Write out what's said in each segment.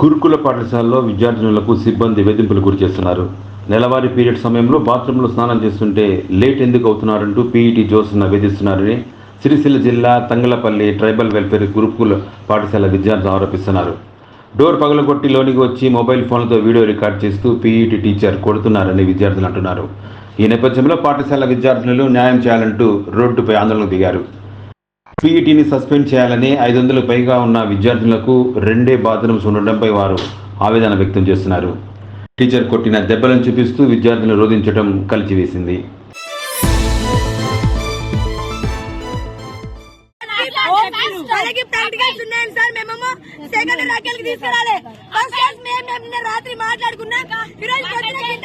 గురుకుల పాఠశాలలో విద్యార్థినులకు సిబ్బంది వేధింపులు గురి చేస్తున్నారు. నెలవారీ పీరియడ్ సమయంలో బాత్రూంలో స్నానం చేస్తుంటే లేట్ ఎందుకు అవుతున్నారంటూ పీఈటీ జోస్న వేధిస్తున్నారని సిరిసిల్ల జిల్లా తంగలపల్లి ట్రైబల్ వెల్ఫేర్ గురుకుల పాఠశాల విద్యార్థులు ఆరోపిస్తున్నారు. డోర్ పగలగొట్టి లోనికి వచ్చి మొబైల్ ఫోన్లతో వీడియో రికార్డ్ చేస్తూ పీఈటీ టీచర్ కొడుతున్నారని విద్యార్థులు అంటున్నారు. ఈ నేపథ్యంలో పాఠశాల విద్యార్థినులు న్యాయం చేయాలంటూ రోడ్డుపై ఆందోళనకు దిగారు. పీఈటీని సస్పెండ్ చేయాలని ఐదు వందలు పైగా ఉన్న విద్యార్థులకు రెండే బాత్రూమ్స్ ఉండడంపై వారు ఆవేదన వ్యక్తం చేస్తున్నారు. టీచర్ కొట్టిన దెబ్బలను చూపిస్తూ విద్యార్థులను రోధించడం కలిచివేసింది. వాళ్ళకి ప్రాక్టికల్స్ ఉన్నాయండి సార్. మేమేమో సెకండ్ రాకెల్కి తీసుకురాలే ఫస్ట్ క్లాస్ మేము మేము నిన్న రాత్రి మాట్లాడుకున్నా. ఈ రోజు పొద్దున గింట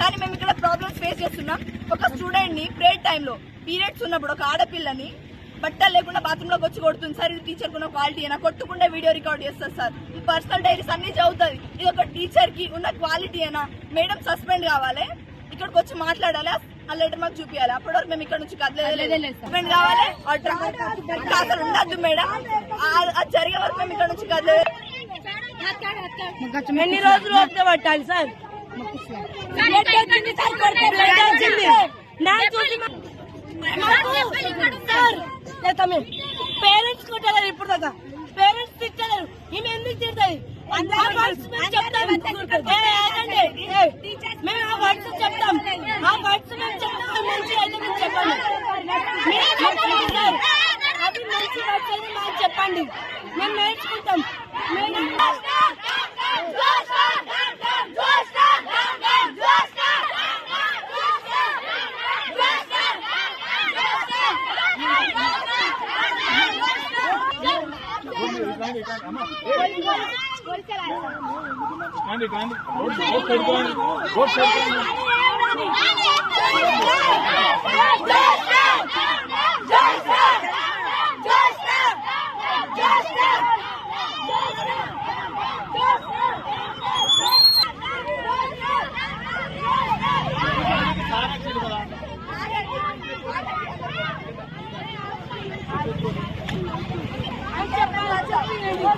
కానీ మేము ఇక్కడ ప్రాబ్లమ్స్ ఫేస్ చేస్తున్నాం. ఒక స్టూడెంట్ని ప్రేయర్ టైంలో పీరియడ్స్ ఉన్నప్పుడు ఒక ఆడపిల్లని బట్టలు లేకుండా బాత్రూమ్లోకి వచ్చి కొడుతుంది. సార్ ఇది టీచర్ కున్న క్వాలిటీ అయినా కొట్టుకుంటే వీడియో రికార్డ్ చేస్తారు సార్. ఈ పర్సనల్ డైరీస్ అన్ని చదువుతుంది. ఇది ఒక టీచర్కి ఉన్న క్వాలిటీ అయినా మేడం సస్పెండ్ కావాలి. ఇక్కడికి వచ్చి మాట్లాడాలి? ఆ లెటర్ మాకు చూపించాలి అప్పటి వరకు మేము ఇక్కడ నుంచి కదలేదు సస్పెండ్ కావాలి? అసలు ఉండద్దు మేడం. ఆ- అది జరిగే వరకు మేము ఇక్కడ నుంచి కదలేదు ఎన్ని రోజులు వస్తే పట్టాలి సార్? పేరెంట్స్ కొట్టలేరు ఇప్పుడు దాకా పేరెంట్స్ తిట్టలేరు ఈమె ఎందుకు తిడతాయి మేము ఆ వర్డ్స్ చెప్తాం ఆ వర్డ్స్ మేము చెప్తాం మంచి అయితే మీరు చెప్పండి మీరు అవి మంచి వర్డ్స్ అయితే మాకు చెప్పండి. మేము నేర్చుకుంటాం. మేము రాండి రాండి రోడ్ రోడ్ పెట్టుకోండి రోడ్ పెట్టుకోండి મેળવી